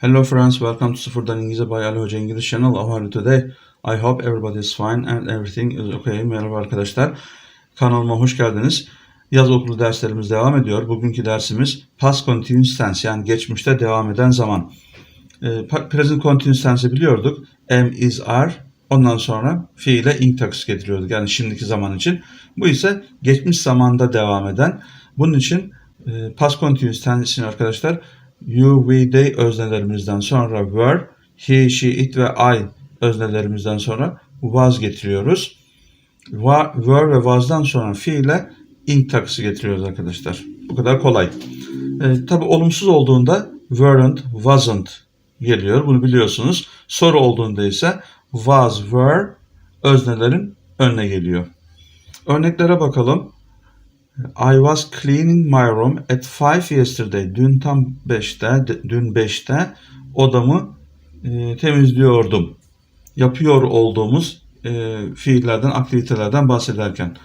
Hello friends, welcome to Sıfırdan İngilizce by Ali Hoca English Channel. How are you today? I hope everybody is fine and everything is okay. Merhaba arkadaşlar. Kanalıma hoş geldiniz. Yaz okulu derslerimiz devam ediyor. Bugünkü dersimiz past continuous tense yani geçmişte devam eden zaman. Pa- present continuous tense'i biliyorduk. Am, is, are. Ondan sonra fiile ing takısı getiriyorduk. Yani şimdiki zaman için. Bu ise geçmiş zamanda devam eden. Bunun için e, past continuous tense'in arkadaşlar you, we, they öznelerimizden sonra were, he, she, it ve I öznelerimizden sonra was getiriyoruz. Were ve was'dan sonra fiile ing takısı getiriyoruz arkadaşlar. Bu kadar kolay. E, Tabi olumsuz olduğunda weren't, wasn't geliyor. Bunu biliyorsunuz. Soru olduğunda ise was, were öznelerin önüne geliyor. Örneklere bakalım. I was cleaning my room at 5 yesterday. Dün tam 5'te, de- dün 5'te odamı e, temizliyordum. Yapıyor olduğumuz e, fiillerden, aktivitelerden bahsederken.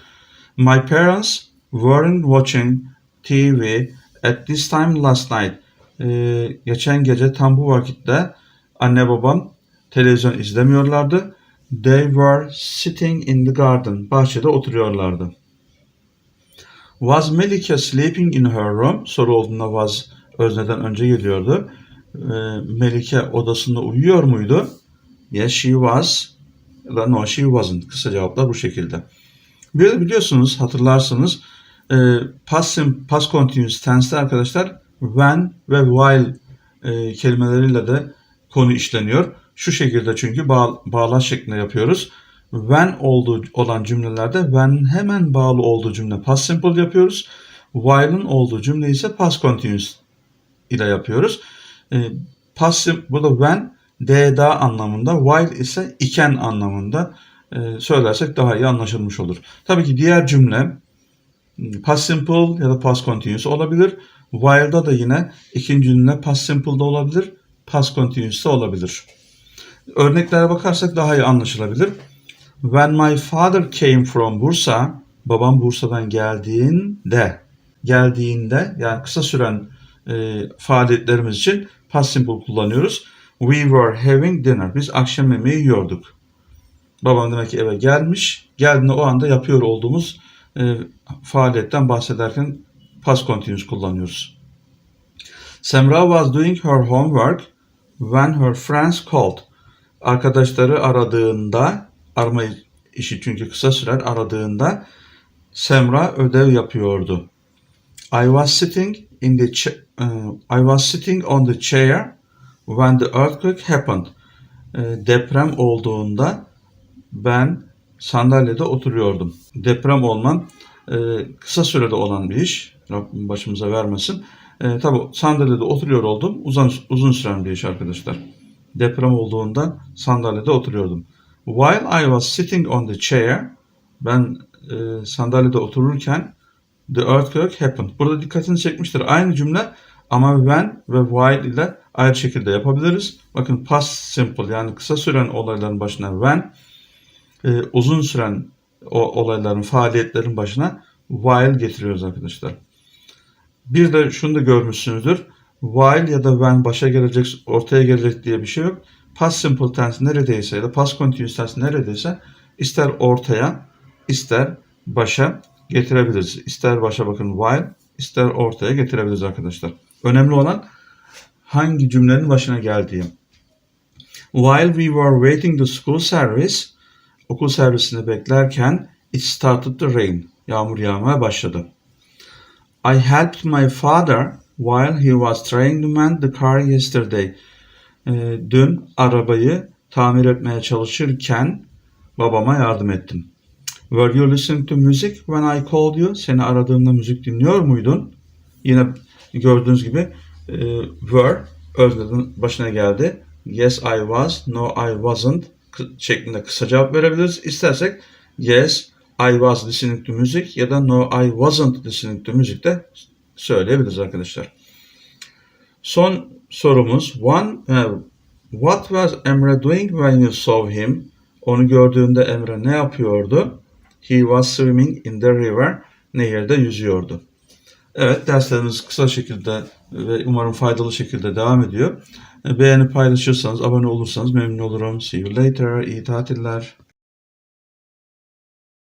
My parents weren't watching TV at this time last night. E, geçen gece tam bu vakitte anne babam televizyon izlemiyorlardı. They were sitting in the garden. Bahçede oturuyorlardı. Was Melike sleeping in her room? Soru olduğunda was özneden önce geliyordu. Ee, Melike odasında uyuyor muydu? Yes she was. No she wasn't. Kısa cevaplar bu şekilde. Bir de biliyorsunuz hatırlarsınız e, past, past continuous tense'te arkadaşlar when ve while e, kelimeleriyle de konu işleniyor. Şu şekilde çünkü bağ, bağlaç şeklinde yapıyoruz. When olduğu olan cümlelerde when hemen bağlı olduğu cümle past simple yapıyoruz. While'ın olduğu cümle ise past continuous ile yapıyoruz. E, past sim- burada when da anlamında, while ise iken anlamında e, söylersek daha iyi anlaşılmış olur. Tabii ki diğer cümle past simple ya da past continuous olabilir. While'da da yine ikinci cümle past simple'da olabilir, past continuous da olabilir. Örneklere bakarsak daha iyi anlaşılabilir. When my father came from Bursa, babam Bursa'dan geldiğinde, geldiğinde yani kısa süren e, faaliyetlerimiz için past simple kullanıyoruz. We were having dinner. Biz akşam yemeği yiyorduk. Babam demek ki eve gelmiş. Geldiğinde o anda yapıyor olduğumuz e, faaliyetten bahsederken past continuous kullanıyoruz. Semra was doing her homework when her friends called. Arkadaşları aradığında, arama işi çünkü kısa sürer aradığında Semra ödev yapıyordu. I was sitting in the uh, I was sitting on the chair when the earthquake happened. E, deprem olduğunda ben sandalyede oturuyordum. Deprem olman e, kısa sürede olan bir iş. Rabbim başımıza vermesin. E, tabii sandalyede oturuyor oldum. Uzun, uzun süren bir iş arkadaşlar. Deprem olduğunda sandalyede oturuyordum. While I was sitting on the chair, ben e, sandalyede otururken the earthquake happened. Burada dikkatini çekmiştir. Aynı cümle ama when ve while ile ayrı şekilde yapabiliriz. Bakın past simple yani kısa süren olayların başına when, e, uzun süren o olayların, faaliyetlerin başına while getiriyoruz arkadaşlar. Bir de şunu da görmüşsünüzdür. While ya da when başa gelecek, ortaya gelecek diye bir şey yok. Past simple tense neredeyse ya da past continuous tense neredeyse ister ortaya, ister başa getirebiliriz. İster başa bakın while, ister ortaya getirebiliriz arkadaşlar. Önemli olan hangi cümlenin başına geldiği. While we were waiting the school service, okul servisini beklerken it started to rain. Yağmur yağmaya başladı. I helped my father while he was trying to mend the car yesterday. Ee, dün arabayı tamir etmeye çalışırken babama yardım ettim. Were you listening to music when I called you? Seni aradığımda müzik dinliyor muydun? Yine gördüğünüz gibi e, were özneden başına geldi. Yes I was, no I wasn't şeklinde kısa cevap verebiliriz. İstersek yes I was listening to music ya da no I wasn't listening to music de söyleyebiliriz arkadaşlar. Son sorumuz one e, What was Emre doing when you saw him? Onu gördüğünde Emre ne yapıyordu? He was swimming in the river. Nehirde yüzüyordu. Evet derslerimiz kısa şekilde ve umarım faydalı şekilde devam ediyor. E, Beğenip paylaşırsanız, abone olursanız memnun olurum. See you later. İyi tatiller.